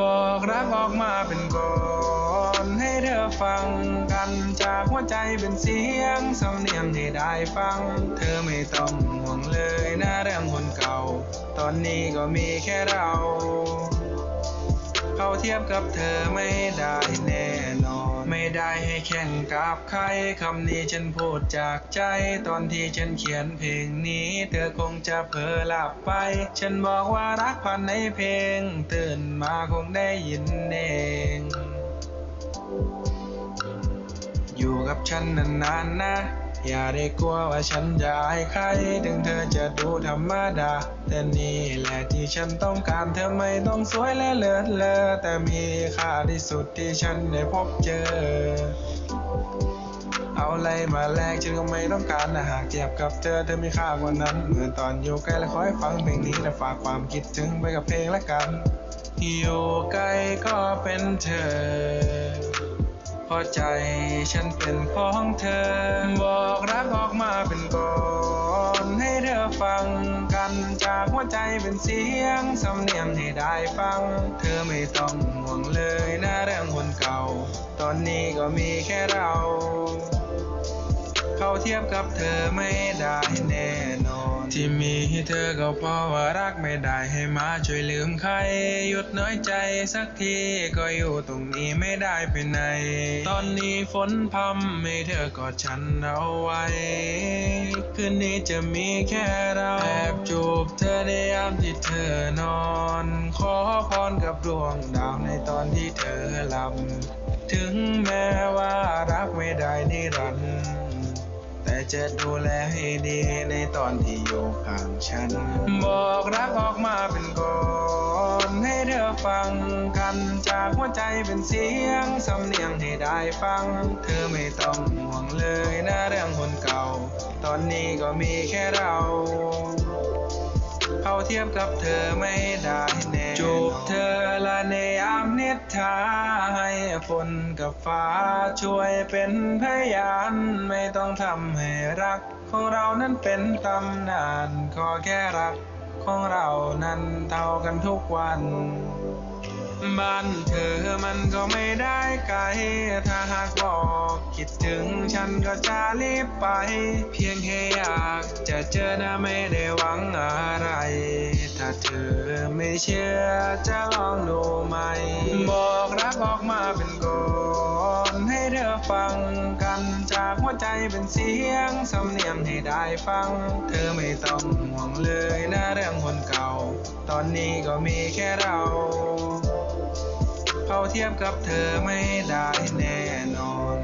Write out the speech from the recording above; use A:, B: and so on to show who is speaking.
A: บอกรักออกมาเป็นก่อนให้เธอฟังกันจากหัวใจเป็นเสียงสำเนียงที่ได้ฟัง เธอไม่ต้องห่วงเลยนะเรื่องคนเก่า ตอนนี้ก็มีแค่เรา เขาเทียบกับเธอไม่ได้แน่นอน ไม่ได้ให้แข่งกับใครคำนี้ฉันพูดจากใจตอนที่ฉันเขียนเพลงนี้ เธอคงจะเผลอหลับไป ฉันบอกว่ารักพันในเพลง ตื่นมาคงได้ยินเองอยู่กับฉันนานๆนะ อย่าได้กลัวว่าฉันจะอายใครถึงเธอจะดูธรรมดา แต่นี่แหละที่ฉันต้องการเธอไม่ต้องสวยและเลิศเลอแต่มีค่าที่สุดที่ฉันได้พบเจอ เอาอะไรมาแลกฉันก็ไม่ต้องการนะหากเทียบกับเธอเธอมีค่ากว่านั้น เหมือนตอนอยู่ใกล้และคอยฟังเพลงนี้และฝากความคิดถึงไปกับเพลงละกัน อยู่ใกล้ก็เป็นเธอ พอใจฉันเป็นของเธอ บอกรักออกมาเป็นกอนให้เธอฟังกันจากหัวใจเป็นเสียงสำเนียงให้ได้ฟัง เธอไม่ต้องห่วงเลยนะเรื่องคนเก่า ตอนนี้ก็มีแค่เรา เขาเทียบกับเธอไม่ได้แน่นอน ที่มีให้เธอก็เพราะว่ารักไม่ได้ให้มาช่วยลืมใคร หยุดน้อยใจสักทีก็อยู่ตรงนี้ไม่ได้ไปไหน ตอนนี้ฝนพรำให้เธอกอดฉันเอาไว้ คืนนี้จะมีแค่เราแอบจูบเธอในยามที่เธอนอน ขอพรกับดวงดาวในตอนที่เธอหลับ ถึงแม้ จะดูแลให้ดีในตอนที่อยู่ข้างฉัน บอกรักออกมาเป็นก่อนให้เธอฟังกันจากหัวใจเป็นเสียงสำเนียงให้ได้ฟัง เธอไม่ต้องห่วงเลยนะเรื่องคนเก่า ตอนนี้ก็มีแค่เรา เขาเทียบกับเธอไม่ได้แน่จูบเธอ ยามนิทาให้ฝนกับฟ้าช่วยเป็นพยานไม่ต้องทำให้รัก ของเรานั้นเป็นตำนานขอแค่รัก ของเรานั้นเท่ากันทุกวันบ้านเธอมันก็ไม่ได้ไกล ถ้าหากบอกคิดถึงฉันก็จะรีบไป เพียงแค่อยากจะเจอนะไม่ได้หวังอะไร เชื่อจะลองดูไหม บอกรักออกมาเป็นก่อนให้เธอฟังกันจากหัวใจเป็นเสียงสำเนียงให้ได้ฟัง เธอไม่ต้องห่วงเลยนะเรื่องคนเก่า ตอนนี้ก็มีแค่เราเขาเทียบกับเธอไม่ได้แน่นอน